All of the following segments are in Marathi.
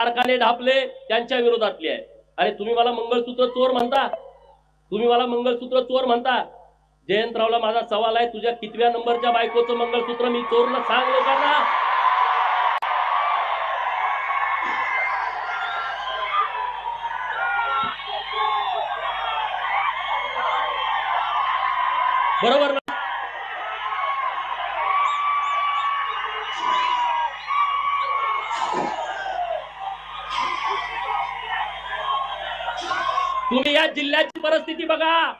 कारखाने ढापले त्यांच्या विरोधातली आहे. अरे तुम्ही मला मंगळसूत्र चोर म्हणता? तुम्ही मला मंगळसूत्र चोर म्हणता? जयंतरावला माझा सवाल आहे तुझ्या कितव्या नंबरच्या बायकोचं मंगळसूत्र मी चोरलं सांग लोकांना बरोबर तुम्ही या जिल्ह्याची परिस्थिती बघा.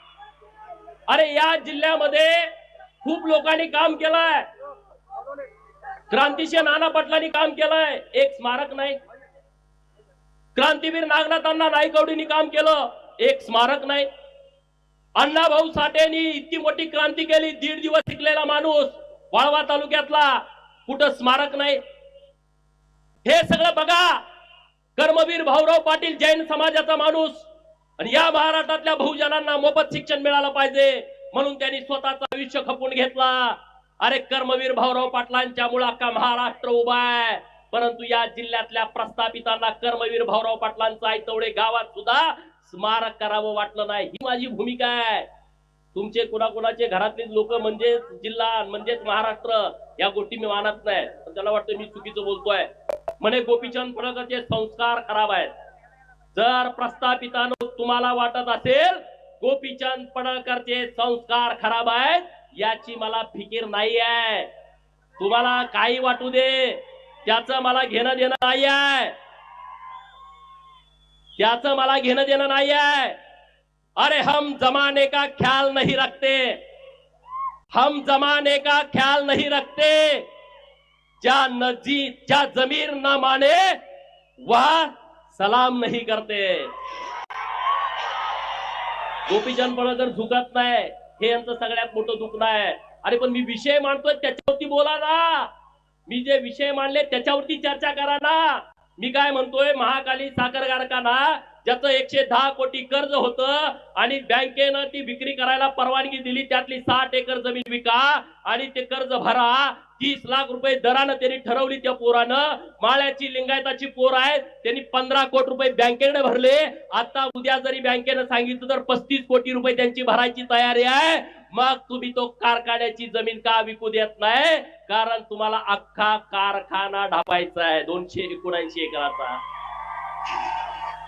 अरे या जिल्ह्यामध्ये खूप लोकांनी काम केलंय. क्रांतीशी नाना पाटलांनी काम केलंय. एक स्मारक नाही. क्रांतीवीर नागनाथांना नाईकवडींनी काम केलं. एक स्मारक नाही. अण्णाभाऊ साठेंनी इतकी मोठी क्रांती केली. दीड दिवस शिकलेला माणूस वाळवा तालुक्यातला. कुठं स्मारक नाही. हे सगळं बघा. कर्मवीर भाऊराव पाटील जैन समाजाचा माणूस. आणि या महाराष्ट्रातल्या बहुजनांना मोफत शिक्षण मिळालं पाहिजे. म्हणून त्यांनी स्वतःचं आयुष्य खपून घेतला. अरे कर्मवीर भाऊराव पाटलांच्या मुळे अख्खा महाराष्ट्र उभा आहे. परंतु या जिल्ह्यातल्या प्रस्थापितांना कर्मवीर भाऊराव पाटलांचं आयतवडे गावात सुद्धा स्मारक करावं वाटलं नाही. ही माझी भूमिका आहे. तुमचे कुणाकुणाचे घरातले लोक म्हणजेच जिल्हा म्हणजेच महाराष्ट्र या गोष्टी मी मानत नाही. त्याला वाटतं मी चुकीचं बोलतोय. म्हणे गोपीचंद फडकरचे संस्कार खराब आहेत. जर प्रस्थापितानं तुम्हाला वाटत असेल गोपीचंद पडळकरचे संस्कार खराब आहेत याची मला फिकीर नाही आहे तुम्हाला काही वाटू दे त्याच मला घेणं देणं नाही आहे त्याच मला घेणं देणं नाही आहे अरे हम जमाने का ख्याल नहीं रखते. हम जमाने का ख्याल नहीं रखते. ज्या नजी ज्या जमीर न माने वह सलाम नहीं करते। गोपीजन पण जर झुकत नाही हे यांचं सगळ्यात मोठं दुखणं आहे. अरे पण मी विषय मांडतोय त्याच्यावरती बोला ना. मी जे विषय मांडले त्याच्यावरती चर्चा करा ना. मी काय म्हणतोय महाकाली साखर कारखाना ज्याचं एकशे दहा कोटी कर्ज होतं आणि बँकेनं ती विक्री करायला परवानगी दिली त्यातली साठ एकर जमीन विका आणि ते कर्ज भरा. तीस लाख रुपये दरानं त्यांनी ठरवली त्या पोरानं. माळ्याची लिंगायताची पोर आहे त्यांनी पंधरा कोटी रुपये बँकेकडे भरले. आता उद्या जरी बँकेनं सांगितलं तर पस्तीस कोटी रुपये त्यांची भरायची तयारी आहे. मग तुम्ही तो कारखान्याची जमीन का विकू देत नाही? कारण तुम्हाला अख्खा कारखाना ढापायचा आहे. दोनशे एकोणऐंशी एकराचा.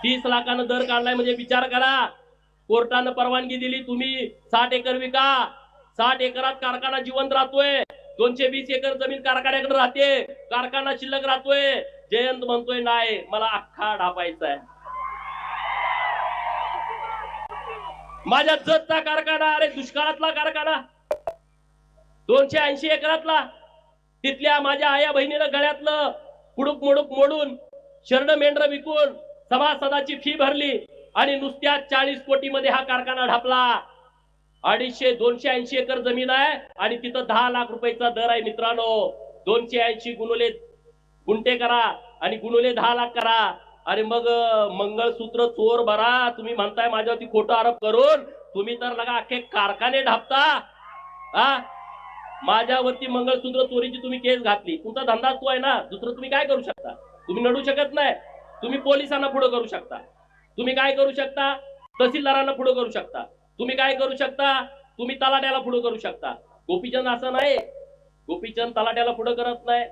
तीस लाखानं दर काढलाय म्हणजे विचार करा. कोर्टानं परवानगी दिली तुम्ही साठ एकर विका. साठ एकरात कारखाना जिवंत राहतोय. दोनशे वीस एकर जमीन कारखान्याकडे राहते. कारखाना शिल्लक राहतोय. जयंत म्हणतोय नाही मला अख्खा ढापायचा आहे. माझ्या जतचा कारखाना अरे दुष्काळातला कारखाना. दोनशे ऐंशी एकरातला. तिथल्या माझ्या आया बहिणीनं गळ्यातलं कुडूक मुडूक मोडून शरण मेंढर विकून सभासदाची फी भरली आणि नुसत्या चाळीस कोटी मध्ये हा कारखाना ढापला. अडीचशे दोनशे ऐंशी एकर जमीन आहे आणि तिथं दहा लाख रुपयाचा दर आहे मित्रांनो. दोनशे ऐंशी गुणुले गुंठे करा आणि गुणुले दहा लाख करा. अरे मग मंगळसूत्र चोर भरा तुम्ही म्हणताय माझ्यावरती खोटा आरोप करून तुम्ही तर लगा अख्खे कारखाने ढापता हा? माझ्यावरती मंगळसूत्र चोरीची तुम्ही केस घातली. तुमचा धंदा तो आहे ना दुसरं तुम्ही काय करू शकता? तुम्ही नडू शकत नाही. तुम्ही पोलिसांना पुढे करू शकता. तुम्ही काय करू शकता? तहसीलदारांना पुढे करू शकता. तुम्ही काय करू शकता? तुम्ही तलाट्याला पुढे करू शकता. गोपीचंद असं नाही. गोपीचंद तलाट्याला पुढे करत नाही.